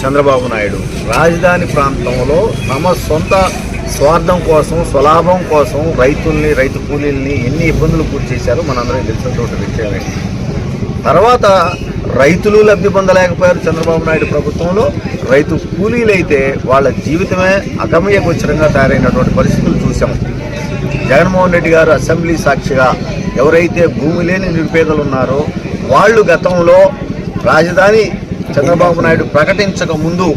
చంద్రబాబు నాయుడు. రాజధాని ప్రాంతంలో తమ సొంత స్వార్థం కోసం స్వలాభం కోసం రైతుల్ని రైతు కూలీల్ని ఎన్ని ఇబ్బందులు పూర్తి చేశారో మనందరం తెలిసినటువంటి విషయమే. తర్వాత రైతులు లబ్ధి పొందలేకపోయారు చంద్రబాబు నాయుడు ప్రభుత్వంలో. రైతు కూలీలైతే వాళ్ళ జీవితమే అగమ్య గోచరంగా తయారైనటువంటి పరిస్థితులు చూసాం జగన్మోహన్ రెడ్డి గారు అసెంబ్లీ సాక్షిగా ఎవరైతే భూమి లేని నిరుపేదలు ఉన్నారో వాళ్ళు గతంలో రాజధాని చంద్రబాబు నాయుడు ప్రకటించక ముందు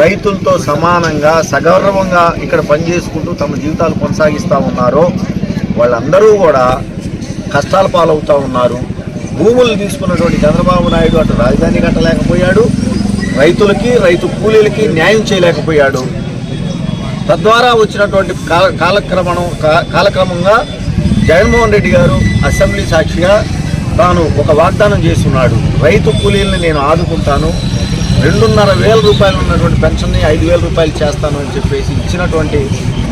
రైతులతో సమానంగా సగౌరవంగా ఇక్కడ పనిచేసుకుంటూ తమ జీవితాలు కొనసాగిస్తూ ఉన్నారో. వాళ్ళందరూ కూడా కష్టాల పాలవుతూ ఉన్నారు. భూములు తీసుకున్నటువంటి చంద్రబాబు నాయుడు అటు రాజధాని కట్టలేకపోయాడు. రైతులకి రైతు కూలీలకి న్యాయం చేయలేకపోయాడు. తద్వారా వచ్చినటువంటి కాల కాలక్రమణం కాలక్రమంగా జగన్మోహన్ రెడ్డి గారు అసెంబ్లీ సాక్షిగా తాను ఒక వాగ్దానం చేస్తున్నాడు. రైతు కూలీలను నేను ఆదుకుంటాను. రెండున్నర వేల రూపాయలు ఉన్నటువంటి పెన్షన్ని ఐదు వేల రూపాయలు చేస్తాను అని చెప్పేసి ఇచ్చినటువంటి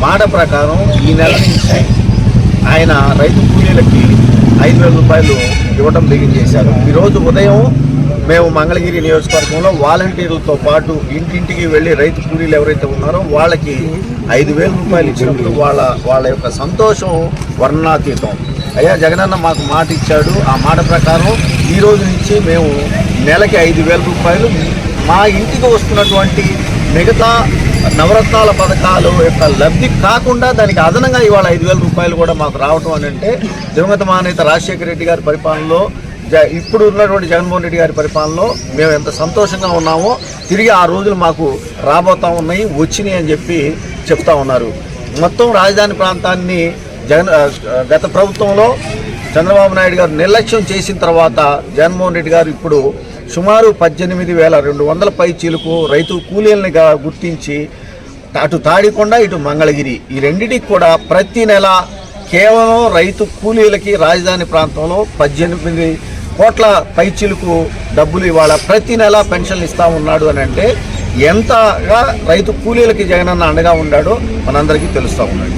మాట ప్రకారం ఈ నెల నుంచి ఆయన రైతు కూలీలకి ఐదు వేల రూపాయలు ఇవ్వటం దిగించేశారు ఈరోజు ఉదయం మేము మంగళగిరి నియోజకవర్గంలో వాలంటీర్లతో పాటు ఇంటింటికి వెళ్ళి రైతు కూలీలు ఎవరైతే ఉన్నారో వాళ్ళకి ఐదు వేల రూపాయలు ఇచ్చినప్పుడు వాళ్ళ వాళ్ళ యొక్క సంతోషం వర్ణాతీతం. అయ్యా జగనన్న మాకు మాట ఇచ్చాడు. ఆ మాట ప్రకారం ఈ రోజు నుంచి మేము నెలకి ఐదు వేల రూపాయలు మా ఇంటికి వస్తున్నటువంటి మిగతా నవరత్నాల పథకాలు యొక్క లబ్ధి కాకుండా దానికి అదనంగా ఇవాళ ఐదు వేల రూపాయలు కూడా మాకు రావటం అని అంటే దివంగత మానేత రాజశేఖర రెడ్డి గారి పరిపాలనలో జ- ఇప్పుడు ఉన్నటువంటి జగన్మోహన్ రెడ్డి గారి పరిపాలనలో మేము ఎంత సంతోషంగా ఉన్నామో తిరిగి ఆ రోజులు మాకు రాబోతా ఉన్నాయి వచ్చినాయి అని చెప్పి చెప్తా ఉన్నారు. మొత్తం రాజధాని ప్రాంతాన్ని జగన్ గత ప్రభుత్వంలో చంద్రబాబు నాయుడు గారు నిర్లక్ష్యం చేసిన తర్వాత జగన్మోహన్ రెడ్డి గారు ఇప్పుడు సుమారు పద్దెనిమిది వేల రెండు వందల పైచీలకు రైతు కూలీలని గుర్తించి అటు తాడికొండ ఇటు మంగళగిరి. ఈ రెండింటికి కూడా ప్రతి నెల కేవలం రైతు కూలీలకి రాజధాని ప్రాంతంలో పద్దెనిమిది కోట్ల పైచీలకు డబ్బులు ఇవాళ ప్రతి నెల పెన్షన్లు ఇస్తా ఉన్నాడు అని అంటే ఎంతగా రైతు కూలీలకి జగనన్న అండగా ఉన్నాడో మనందరికీ తెలుస్తూ ఉన్నాడు.